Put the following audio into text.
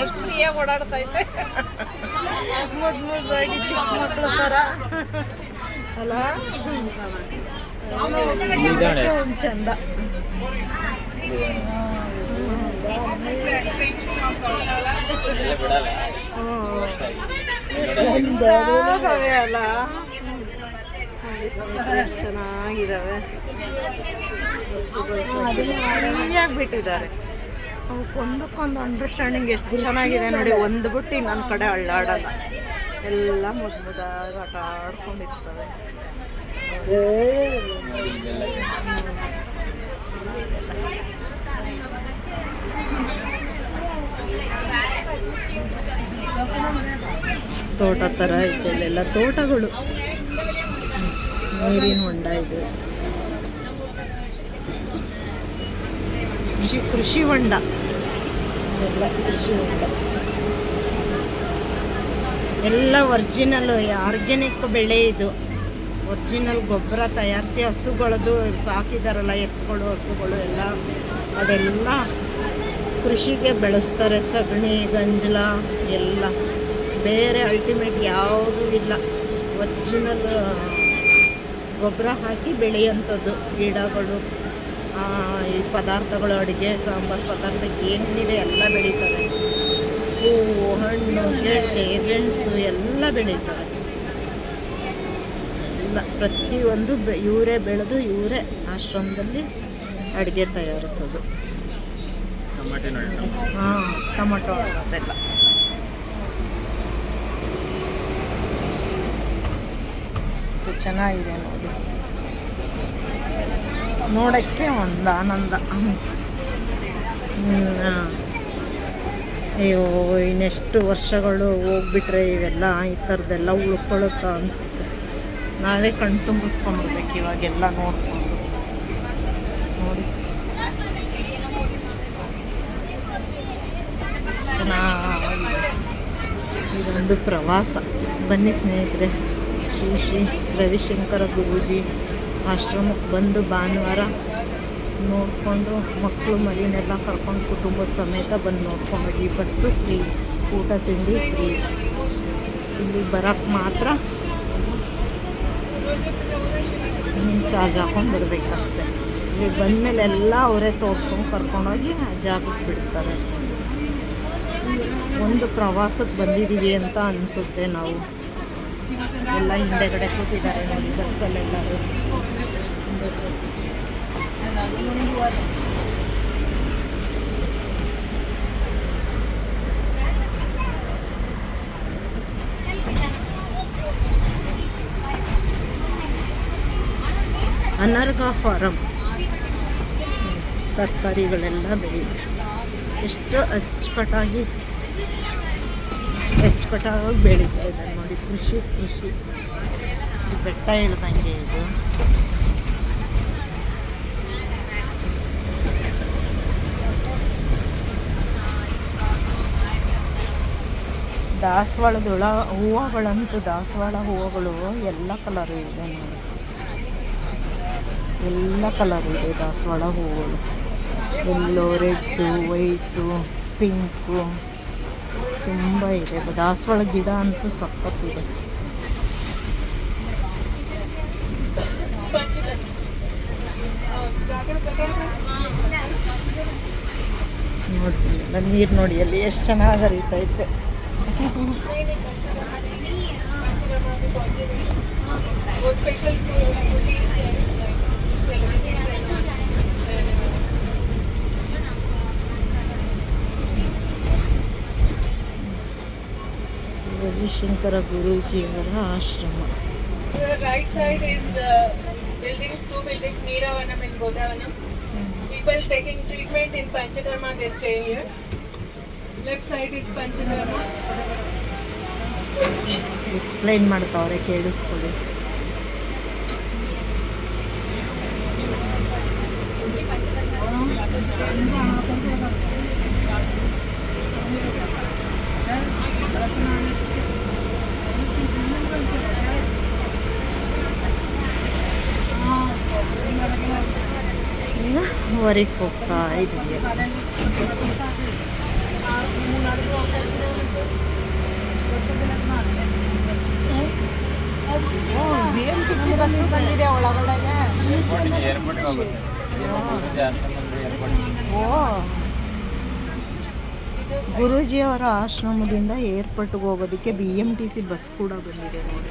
ಎಷ್ಟು ಫ್ರೀಯಾಗಿ ಓಡಾಡ್ತೈತೆ ಮುದ್ದು ಮುದ್ದಾಗಿ ಚಿಕ್ಕ ಮಕ್ಳ ಥರ ಅಲ್ಲ. ಒಂದು ಚಂದ ಒಂದಾಗವೆ ಅಲ್ಲ ಎಷ್ಟು ಚೆನ್ನಾಗಿದ್ದಾವೆ ಫ್ರೀಯಾಗಿ ಬಿಟ್ಟಿದ್ದಾರೆ ಅವಕ್ಕೊಂದಕ್ಕೊಂದು ಅಂಡರ್ಸ್ಟ್ಯಾಂಡಿಂಗ್ ಎಷ್ಟು ಚೆನ್ನಾಗಿದೆ ನೋಡಿ, ಒಂದು ಬಿಟ್ಟು ಇನ್ನೊಂದು ಕಡೆ ಅಳ್ಳಾಡಲ್ಲ. ಎಲ್ಲ ಮುದ್ದು ಮುದ್ದಾಗಿ ಆಟ ಆಡ್ಕೊಂಡಿರ್ತವೆ. ತೋಟ ಥರ ಇದೆ ಇಲ್ಲೆಲ್ಲ ತೋಟಗಳು. ನೀರಿನ ಹೊಂಡ ಇದೆ. ಕೃಷಿ ಕೃಷಿ ಹೊಂಡ. ಎಲ್ಲ ಕೃಷಿ ಎಲ್ಲ ಒರ್ಜಿನಲ್ ಆರ್ಗ್ಯಾನಿಕ್ ಬೆಳೆ ಇದು. ಒರ್ಜಿನಲ್ ಗೊಬ್ಬರ ತಯಾರಿಸಿ ಹಸುಗಳದ್ದು ಸಾಕಿದಾರಲ್ಲ ಎತ್ತುಗಳು ಹಸುಗಳು ಎಲ್ಲ. ಅದೆಲ್ಲ ಕೃಷಿಗೆ ಬೆಳೆಸ್ತಾರೆ, ಸಗಣಿ, ಗಂಜಲ, ಎಲ್ಲ. ಬೇರೆ ಅಲ್ಟಿಮೇಟ್ ಯಾವುದೂ ಇಲ್ಲ. ಒರ್ಜಿನಲ್ ಗೊಬ್ಬರ ಹಾಕಿ ಬೆಳೆಯುವಂಥದ್ದು ಗಿಡಗಳು. ಈ ಪದಾರ್ಥಗಳು ಅಡುಗೆ ಸಾಂಬಾರು ಪದಾರ್ಥಕ್ಕೆ ಏನಿದೆ ಎಲ್ಲ ಬೆಳೀತಾರೆ ಹೂವು ಹಣ್ಣು ಗೆಡ್ಡೆ ಗೆಣಸು ಎಲ್ಲ ಬೆಳೀತಾರೆ ಎಲ್ಲ ಪ್ರತಿಯೊಂದು ಬೆ ಇವರೇ ಬೆಳೆದು ಇವರೇ ಆಶ್ರಮದಲ್ಲಿ ಅಡುಗೆ ತಯಾರಿಸೋದು. ಹಾಂ ಟೊಮೊಟೊ ಅದೆಲ್ಲ. ಚೆನ್ನಾಗಿದೆ ನೋಡಿ. ನೋಡೋಕ್ಕೆ ಒಂದು ಆನಂದ. ಅಯ್ಯೋ, ಇನ್ನೆಷ್ಟು ವರ್ಷಗಳು ಹೋಗ್ಬಿಟ್ರೆ ಇವೆಲ್ಲ ಈ ಥರದ್ದೆಲ್ಲ ಉಳ್ಕೊಳ್ಳುತ್ತಾ ಅನಿಸುತ್ತೆ. ನಾವೇ ಕಣ್ಣು ತುಂಬಿಸ್ಕೊಂಡ್ಬಿಡ್ಬೇಕು ಇವಾಗೆಲ್ಲ ನೋಡ್ಕೊಂಡು. ನೋಡಿ. ಚೆನ್ನಾಗಿ ಇದೊಂದು ಪ್ರವಾಸ. ಬನ್ನಿ ಸ್ನೇಹಿತರೆ. ಶ್ರೀ ಶ್ರೀ ರವಿಶಂಕರ ಗುರೂಜಿ. ಆಶ್ರಮಕ್ಕೆ ಬಂದು ಭಾನುವಾರ ನೋಡಿಕೊಂಡು ಮಕ್ಕಳು ಮರಿನೆಲ್ಲ ಕರ್ಕೊಂಡು ಕುಟುಂಬ ಸಮೇತ ಬಂದು ನೋಡ್ಕೊಂಡು ಹೋಗಿ. ಬಸ್ಸು ಫ್ರೀ, ಊಟ, ತಿಂಡಿ ಫ್ರೀ. ಇಲ್ಲಿ ಬರೋಕ್ಕೆ ಮಾತ್ರ ನಿಮ್ಮ ಚಾರ್ಜ್ ಹಾಕೊಂಡು ಬರಬೇಕಷ್ಟೆ. ಇಲ್ಲಿ ಬಂದಮೇಲೆ ಎಲ್ಲ ಅವರೇ ತೋರಿಸ್ಕೊಂಡು ಕರ್ಕೊಂಡೋಗಿ ಜಾಗಕ್ಕೆ ಬಿಡ್ತಾರೆ. ಒಂದು ಪ್ರವಾಸಕ್ಕೆ ಬಂದಿದ್ದೀವಿ ಅಂತ ಅನಿಸುತ್ತೆ ನಾವು. ಎಲ್ಲ ಹಿಂದೆಗಡೆ ಕೂತಿದ್ದಾರೆ ನೋಡಿ ಬಸ್ಸಲ್ಲೆಲ್ಲರೂ. ಅನರ್ಗ ಫಾರಂ. ತರಕಾರಿಗಳೆಲ್ಲ ಬೆಳೆಯುತ್ತೆ ಎಷ್ಟು ಅಚ್ಚುಕಟ್ಟಾಗಿ ಎಷ್ಟು ಅಚ್ಚುಕಟ್ಟಾಗಿ ಬೆಳೀತಾ ಇದೆ ನೋಡಿ, ಕೃಷಿ ಕೃಷಿ. ಬೆಟ್ಟ ಇಳ್ದಂಗೆ ಇದು. ದಾಸವಾಳದೊಳ ಹೂವುಗಳಂತೂ ದಾಸವಾಳ ಹೂವುಗಳು, ಎಲ್ಲ ಕಲರ್ ಇದೆ ನೋಡಿ. ಎಲ್ಲ ಕಲರ್ ಇದೆ ದಾಸವಾಳ ಹೂವುಗಳು. ಎಲ್ಲೋ ರೆಡ್ಡು ವೈಟು ಪಿಂಕು ತುಂಬ ಇದೆ. ದಾಸವಾಳ ಗಿಡ ಅಂತೂ ಸಖತ್ತಿದೆ. ನೋಡ್ತೀನಿ. ನೀರು ನೋಡಿ ಅಲ್ಲಿ ಎಷ್ಟು ಚೆನ್ನಾಗಿ ಹರಿತೈತೆ ಸ್ಪೆಷಲ್ ಶಂಕರಗುರುಜಿ ಗೃಹ ಆಶ್ರಮ. Right side is buildings no buildings ಮೇರವನಂ and ಗೋಡವನಂ people taking treatment in Panchakarma ಗೇಸ್ಟೇเฮียರ್ left side is Panchakarma explain ಮಾಡ್ತಾವ್ರೆ ಕೇಳಿಸ್ಕೊಡಿ ಇಲ್ಲಿ ಪಂಚಕರ್ಮ ಹೊರಗೆ ಹೋಗ್ತಾ ಇದ್ದೀವಿ. ಬಿ ಬಂದಿದೆ ಒಳಗಡೆಗೆ ಓ ಆಶ್ರಮದಿಂದ ಏರ್ಪೋರ್ಟ್ಗೆ ಹೋಗೋದಕ್ಕೆ B M T C bus ಕೂಡ ಬಂದಿದೆ ನೋಡಿ.